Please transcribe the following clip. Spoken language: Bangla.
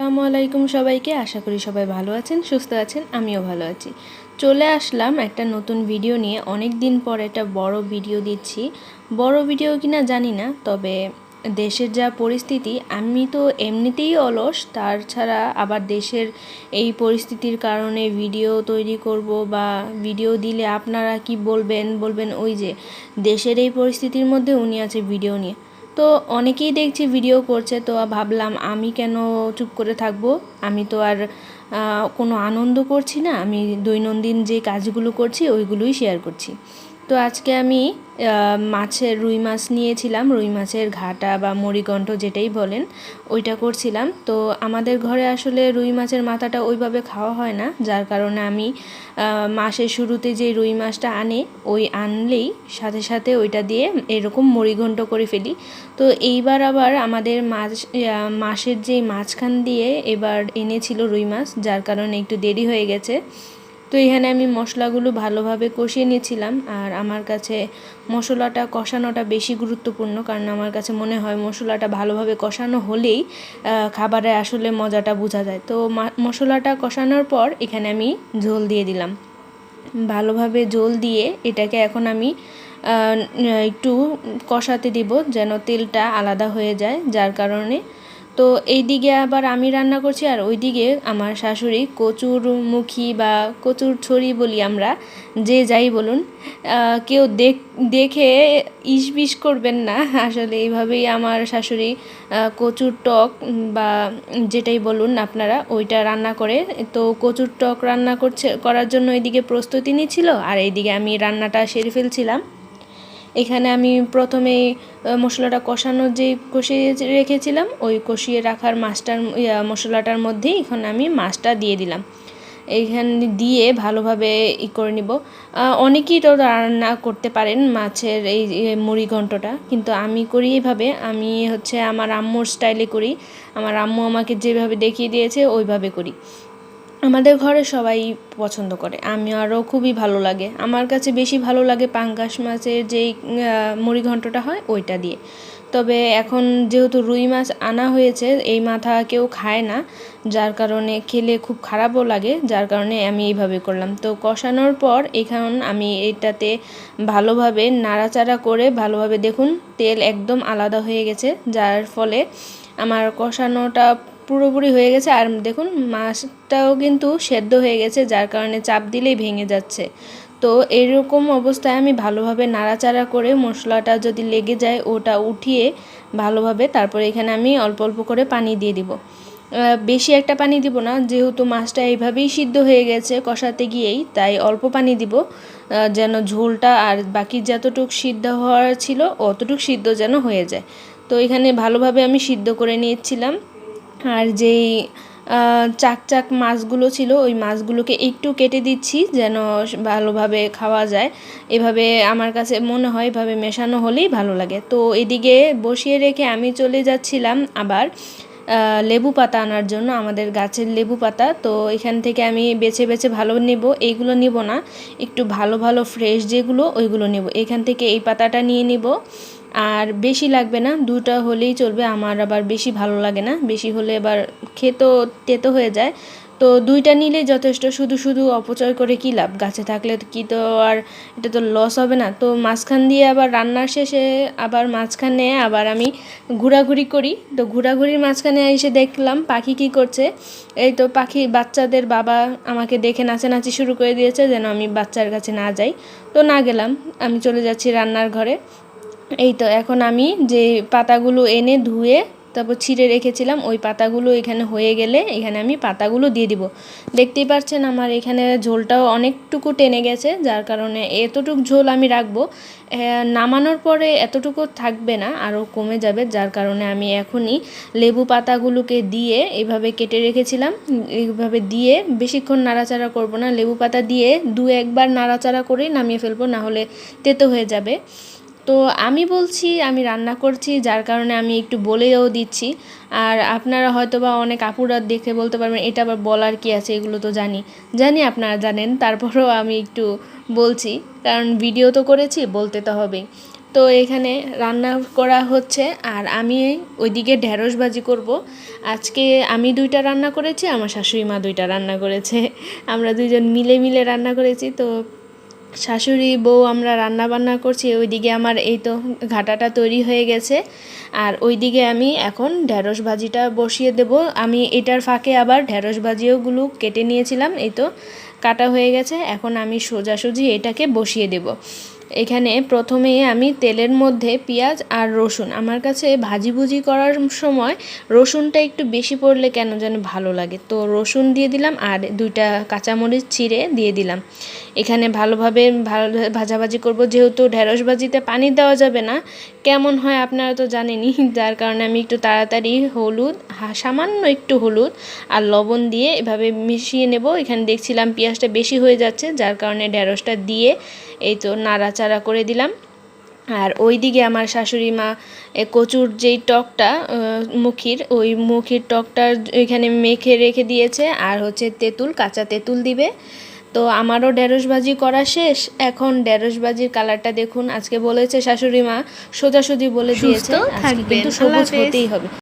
আসসালামু আলাইকুম সবাইকে। আশা করি সবাই ভালো আছেন, সুস্থ আছেন, আমিও ভালো আছি। চলে আসলাম একটা নতুন ভিডিও নিয়ে। অনেক দিন পর একটা বড় ভিডিও দিচ্ছি। বড় ভিডিও কিনা জানি না, তবে দেশের যা পরিস্থিতি, আমি তো এমনিতেই অলস। তার ছাড়া আবার দেশের এই পরিস্থিতির কারণে ভিডিও তৈরি করব বা ভিডিও দিলে আপনারা কি বলবেন? বলবেন ওই যে, দেশের এই পরিস্থিতির মধ্যে উনি আছে ভিডিও নিয়ে। তো অনেকেই দেখছি ভিডিও করছে, তো ভাবলাম আমি কেন চুপ করে থাকব? আমি তো আর কোনো আনন্দ করছি না। আমি দৈনন্দিন যে কাজগুলো করছি, ওইগুলোই শেয়ার করছি। তো আজকে আমি মাছের রুই মাছ নিয়েছিলাম, রুই মাছের ঘাটা বা মরিগণ্ঠ যেটাই বলেন, ওইটা করছিলাম। তো আমাদের ঘরে আসলে রুই মাছের মাথাটা ওইভাবে খাওয়া হয় না, যার কারণে আমি মাসের শুরুতে যে রুই মাছটা আনে, ওই আনলেই সাথে সাথে ওইটা দিয়ে এরকম মরিঘণ্ট করে ফেলি। তো এইবার আবার আমাদের মাছ মাসের যে মাঝখান দিয়ে এবার এনেছিল রুই মাছ, যার কারণে একটু দেরি হয়ে গেছে। তো এখানে আমি মশলাগুলো ভালোভাবে কষিয়ে নিয়েছিলাম আর আমার কাছে মশলাটা কষানোটা বেশি গুরুত্বপূর্ণ, কারণ আমার কাছে মনে হয় মশলাটা ভালোভাবে কষানো হলেই খাবারে আসলে মজাটা বোঝা যায়। তো মশলাটা কষানোর পর এখানে আমি ঝোল দিয়ে দিলাম। ভালোভাবে জল দিয়ে এটাকে এখন আমি একটু কষাতে দিব যেন তেলটা আলাদা হয়ে যায়, যার কারণে তো এই দিকে আবার আমি রান্না করছি আর ওইদিকে আমার শাশুড়ি কচুর মুখী বা কচুর ছড়ি বলি আমরা, যে যাই বলুন কেউ দেখ, দেখে ইস বিষ করবেন না। আসলে এইভাবেই আমার শাশুড়ি কচুর টক বা যেটাই বলুন আপনারা, ওইটা রান্না করে। তো কচুর টক রান্না করছে, করার জন্য এইদিকে প্রস্তুতি নিচ্ছিল আর এইদিকে আমি রান্নাটা সেরে ফেলছিলাম। এখানে আমি প্রথমে মশলাটা কষানোর যে কষিয়ে রেখেছিলাম, ওই কষিয়ে রাখার মাছটার মশলাটার মধ্যেই এখন আমি মাছটা দিয়ে দিলাম। এইখানে দিয়ে ভালোভাবে ই করে নিব। অনেকেই তো রান্না করতে পারেন মাছের এই মুড়ি ঘন্টটা, কিন্তু আমি করি এইভাবে আমি হচ্ছে আমার আম্মুর স্টাইলে করি। আমার আম্মু আমাকে যেভাবে দেখিয়ে দিয়েছে, ওইভাবে করি। আমাদের ঘরে সবাই পছন্দ করে। আমি আরও খুবই ভালো লাগে। আমার কাছে বেশি ভালো লাগে পাঙ্গাস মাছের যেই মুড়ি ঘন্টটা হয় ওইটা দিয়ে। তবে এখন যেহেতু রুই মাছ আনা হয়েছে, এই মাথা কেউ খায় না, যার কারণে খেলে খুব খারাপও লাগে, যার কারণে আমি এইভাবে করলাম। তো কষানোর পর এখন আমি এটাতে ভালোভাবে নাড়াচাড়া করে ভালোভাবে দেখুন, তেল একদম আলাদা হয়ে গেছে, যার ফলে আমার কষানোটা পুরোপুরি হয়ে গেছে। আর দেখুন, মাছটাও কিন্তু সেদ্ধ হয়ে গেছে, যার কারণে চাপ দিলেই ভেঙে যাচ্ছে। তো এরকম অবস্থায় আমি ভালোভাবে নাড়াচাড়া করে মশলাটা যদি লেগে যায়, ওটা উঠিয়ে ভালোভাবে তারপরে এখানে আমি অল্প অল্প করে পানি দিয়ে দিব। বেশি একটা পানি দিব না, যেহেতু মাছটা এইভাবেই সিদ্ধ হয়ে গেছে কষাতে গিয়েই, তাই অল্প পানি দিব। যেন ঝোলটা আর বাকি যতটুক সিদ্ধ হওয়ার ছিল, অতটুক সিদ্ধ যেন হয়ে যায়। তো এখানে ভালোভাবে আমি সিদ্ধ করে নিয়েছিলাম। আর যেই চাক চাক মাছগুলো ছিল, ওই মাছগুলোকে একটু কেটে দিচ্ছি যেন ভালোভাবে খাওয়া যায়। এভাবে আমার কাছে মনে হয় এভাবে মেশানো হলেই ভালো লাগে। তো এদিকে বসিয়ে রেখে আমি চলে যাচ্ছিলাম আবার লেবু পাতা আনার জন্য, আমাদের গাছের লেবু পাতা। তো এখান থেকে আমি বেছে বেছে ভালো নেব, এইগুলো নিব না। একটু ভালো ভালো ফ্রেশ যেগুলো, ওইগুলো নেব। এখান থেকে এই পাতাটা নিয়ে নিব। আর বেশি লাগবে না, দুটো হলেই চলবে, আমার আবার বেশি ভালো লাগে না, বেশি হলে এবার খেতেও তেতো হয়ে যায়। তো দুইটা নিলেই যথেষ্ট, শুধু শুধু অপচয় করে কী লাভ? গাছে থাকলে কি তো আর এটা তো লস হবে না। তো মাঝখান দিয়ে আবার রান্নার শেষে আবার মাঝখানে আবার আমি ঘোরাঘুরি করি। তো ঘোরাঘুরির মাঝখানে এসে দেখলাম পাখি কি করছে। এই তো পাখি, বাচ্চাদের বাবা আমাকে দেখে নাচানাচি শুরু করে দিয়েছে, যেন আমি বাচ্চার কাছে না যাই। তো না গেলাম, আমি চলে যাচ্ছি রান্নার ঘরে। এই তো, এখন আমি যে পাতাগুলো এনে ধুয়ে তারপর ছিঁড়ে রেখেছিলাম, ওই পাতাগুলো এখানে হয়ে গেলে এখানে আমি পাতাগুলো দিয়ে দিব। দেখতেই পাচ্ছেন আমার এখানে ঝোলটাও অনেকটুকু টেনে গেছে, যার কারণে এতটুকু ঝোল আমি রাখব। নামানোর পরে এতটুকু থাকবে না, আরও কমে যাবে, যার কারণে আমি এখনই লেবু পাতাগুলোকে দিয়ে এইভাবে কেটে রেখেছিলাম, এইভাবে দিয়ে বেশিক্ষণ নাড়াচাড়া করব না, লেবু পাতা দিয়ে দু একবার নাড়াচাড়া করেই নামিয়ে ফেলব না হলে তেতো হয়ে যাবে। তো আমি বলছি, আমি রান্না করছি, যার কারণে আমি একটু বলেও দিচ্ছি। আর আপনারা হয়তো বা অনেক আপুরা দেখে বলতে পারবেন, এটা আবার বলার কি আছে, এগুলো তো জানি। জানি আপনারা জানেন, তারপরেও আমি একটু বলছি, কারণ ভিডিও তো করেছি, বলতে তো হবেই। তো এখানে রান্না করা হচ্ছে, আর আমি ওইদিকে ঢ্যাঁড়স ভাজি করব। আজকে আমি দুইটা রান্না করেছি, আমার শাশুড়ি মা দুইটা রান্না করেছে। আমরা দুইজন মিলে মিলে রান্না করেছি, তো শাশুড়ি, বউ আমরা রান্না বান্না করছি, ওইদিকে আমার এই তো ঘাটাটা তৈরি হয়ে গেছে। আর ওইদিকে আমি এখন ঢ্যাঁড়স ভাজিটা বসিয়ে দেব। আমি এটার ফাঁকে আবার ঢ্যাঁড়স ভাজিওগুলো কেটে নিয়েছিলাম, এই তো কাটা হয়ে গেছে। এখন আমি সোজাসুজি এটাকে বসিয়ে দেব। এখানে প্রথমে আমি তেলের মধ্যে পেঁয়াজ আর রসুন। আমার কাছে ভাজি ভুজি করার সময় রসুনটা একটু বেশি পড়লে কেন যেন ভালো লাগে। তো রসুন দিয়ে দিলাম আর দুইটা কাঁচামরিচ চিড়ে দিয়ে দিলাম। এখানে ভালোভাবে ভালো ভাজাভাজি করব। যেহেতু ঢেঁড়স ভাজিতে পানি দেওয়া যাবে না, কেমন হয় আপনারা তো জানেনই, যার কারণে আমি একটু তাড়াতাড়ি হলুদ সামান্য একটু হলুদ আর লবণ দিয়ে এভাবে মিশিয়ে নেব। এখানে দেখছিলাম পেঁয়াজটা বেশি হয়ে যাচ্ছে, যার কারণে ঢেঁড়সটা দিয়ে এই তো নাড়াচাড়া করে দিলাম। আর ওইদিকে আমার শাশুড়ি মা কচুর যেই টকটা মুখির, ওই মুখির টকটা ওইখানে মেখে রেখে দিয়েছে। আর হচ্ছে তেঁতুল, কাঁচা তেঁতুল দিবে। তো আমারও ঢেঁড়স ভাজি করা শেষ। এখন ঢেঁড়স ভাজির কালারটা দেখুন। আজকে বলেছে শাশুড়ি মা সোজাসুজি বলে দিয়েছে। আজকে। কিন্তু সবুজ হতেই হবে।